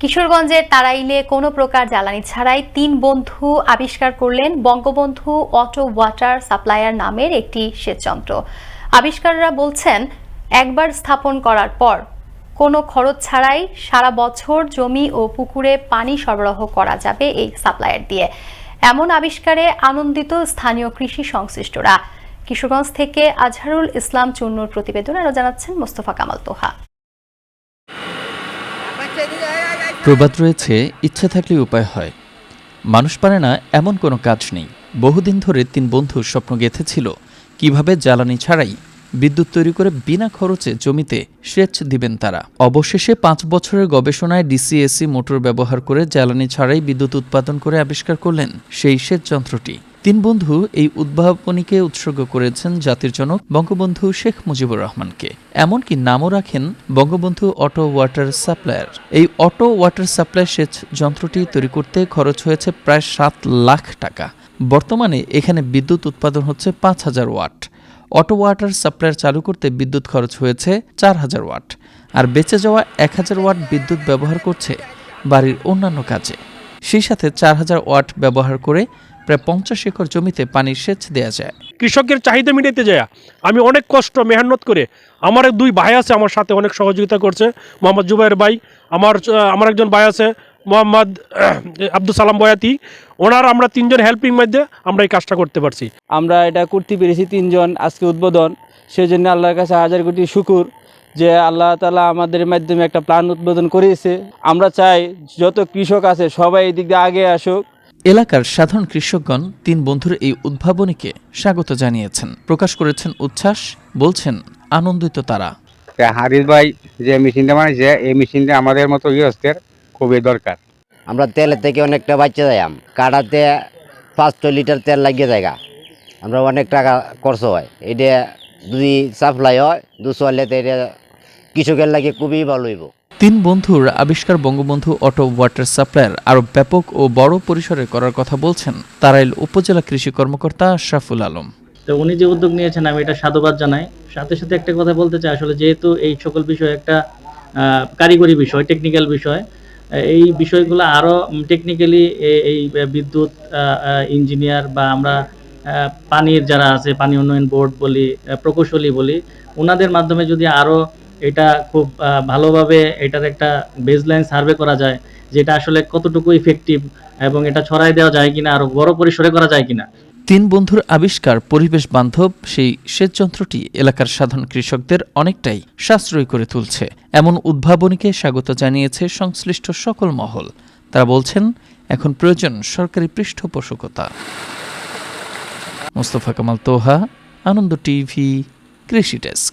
কিশোরগঞ্জের তারাইলে কোনো প্রকার জ্বালানি ছাড়াই তিন বন্ধু আবিষ্কার করলেন বঙ্গবন্ধু অটো ওয়াটার সাপ্লায়ার নামের একটি সেচযন্ত্র। আবিষ্কাররা বলছেন, একবার স্থাপন করার পর কোনো খরচ ছাড়াই সারা বছর জমি ও পুকুরে পানি সরবরাহ করা যাবে এই সাপ্লায়ার দিয়ে। এমন আবিষ্কারে আনন্দিত স্থানীয় কৃষি সংশ্লিষ্টরা। কিশোরগঞ্জ থেকে আজহারুল ইসলাম চুন্নুর প্রতিবেদন আরও জানাচ্ছেন মোস্তফা কামাল তোহা। প্রবাদ রয়েছে, ইচ্ছে থাকলে উপায় হয়। মানুষ পারে না, এমন কোনো কাজ নেই। বহুদিন ধরে তিন বন্ধু স্বপ্ন গেঁথেছিল, কীভাবে জ্বালানি ছাড়াই বিদ্যুৎ তৈরি করে বিনা খরচে জমিতে সেচ দিবেন তারা। অবশেষে পাঁচ বছরের গবেষণায় ডিসিএসি মোটর ব্যবহার করে জ্বালানি ছাড়াই বিদ্যুৎ উৎপাদন করে আবিষ্কার করলেন সেই সেচ যন্ত্রটি। তিন বন্ধু এই উদ্ভাবনীকে উৎসর্গ করেছেন জাতির জনক বঙ্গবন্ধু শেখ মুজিবুর রহমানকে। এমনকি নামও রাখেন বঙ্গবন্ধু অটো ওয়াটার সাপ্লায়ার। এই অটো ওয়াটার সাপ্লাই সেচ যন্ত্রটি তৈরি করতে খরচ হয়েছে প্রায় সাত লাখ টাকা। বর্তমানে এখানে বিদ্যুৎ উৎপাদন হচ্ছে পাঁচ হাজার ওয়াট। অটো ওয়াটার সাপ্লায়ার চালু করতে বিদ্যুৎ খরচ হয়েছে চার হাজার ওয়াট। আর বেঁচে যাওয়া এক হাজার ওয়াট বিদ্যুৎ ব্যবহার করছে বাড়ির অন্যান্য কাজে। সেই সাথে চার হাজার ওয়াট ব্যবহার করে প্রায় পঞ্চাশ একর জমিতে পানির সেচ দেওয়া যায়। কৃষকের চাহিদা মিটাইতে যায়। আমি অনেক কষ্ট মেহনত করে আমার এক দুই ভাই আছে আমার সাথে অনেক সহযোগিতা করছে। মোহাম্মদ জুবাইর ভাই আমার আমার একজন ভাই আছে মোহাম্মদ আব্দুল সালাম বয়াতি। ওনার আমরা তিনজন হেল্পিং মধ্যে আমরা এই কাজটা করতে পারছি। আমরা এটা করতে পেরেছি তিনজন আজকে উদ্বোধন। সেই জন্য আল্লাহর কাছে হাজার কোটি শুকুর যে আল্লাহ তালা আমাদের মাধ্যমে একটা প্ল্যান উদ্বোধন করিয়েছে আমরা চাই যত কৃষক আছে সবাই এই দিক দিয়ে আগে আসুক। এলাকার সাধারণ কৃষকগণ তিন বন্ধুর এই উদ্ভাবনীকে স্বাগত জানিয়েছেন। প্রকাশ করেছেন উচ্ছ্বাস বলছেন আনন্দিত তারা। হারিস ভাই যে মেশিনটা বানাইছে এই মেশিনটা আমাদের মতো গৃহস্থের খুবই দরকার। আমরা তেলের থেকে অনেকটা বাচ্চা যাইম কাটাতে পাঁচ পাঁচশো লিটার তেল লাগিয়ে জায়গা। আমরা অনেক টাকা খরচ হয়। এটা যদি সাপ্লাই হয় দুশো হলে এটা কৃষকের লাগে খুবই ভালো হইব। তিন বন্ধুর আবিষ্কার বঙ্গবন্ধু অটো ওয়াটার সাপ্লায়ার আরও ব্যাপক ও বড় পরিসরে করার কথা বলছেন তারাইল উপজেলা কৃষি কর্মকর্তা আশরাফুল আলম। তো উনি যে উদ্যোগ নিয়েছেন, আমি এটা সাধুবাদ জানাই। সাথে সাথে একটা কথা বলতে চাই, আসলে যেহেতু এই সকল বিষয় একটা কারিগরি বিষয় টেকনিক্যাল বিষয় এই বিষয়গুলো আরও টেকনিক্যালি এই বিদ্যুৎ ইঞ্জিনিয়ার বা আমরা পানির যারা আছে, পানি উন্নয়ন বোর্ড বলি প্রকৌশলী বলি ওনাদের মাধ্যমে যদি আরও এটা খুব ভালোভাবে এটার একটা বেসলাইন সার্ভে করা যায়, যেটা আসলে কতটুকু ইফেক্টিভ এবং এটা ছড়াই দেওয়া যায় কিনা আরও বড় পরিসরে করা যায় কিনা। তিন বন্ধুর আবিষ্কার পরিবেশ বান্ধব, সেই সেচ যন্ত্রটি এলাকার সাধারণ কৃষকদের অনেকটাই সাশ্রয় করে তুলছে। এমন উদ্ভাবনীকে স্বাগত জানিয়েছে সংশ্লিষ্ট সকল মহল। তারা বলছেন, এখন প্রয়োজন সরকারি পৃষ্ঠপোষকতা। মোস্তফা কামাল তোহা, আনন্দ টিভি, কৃষি ডেস্ক।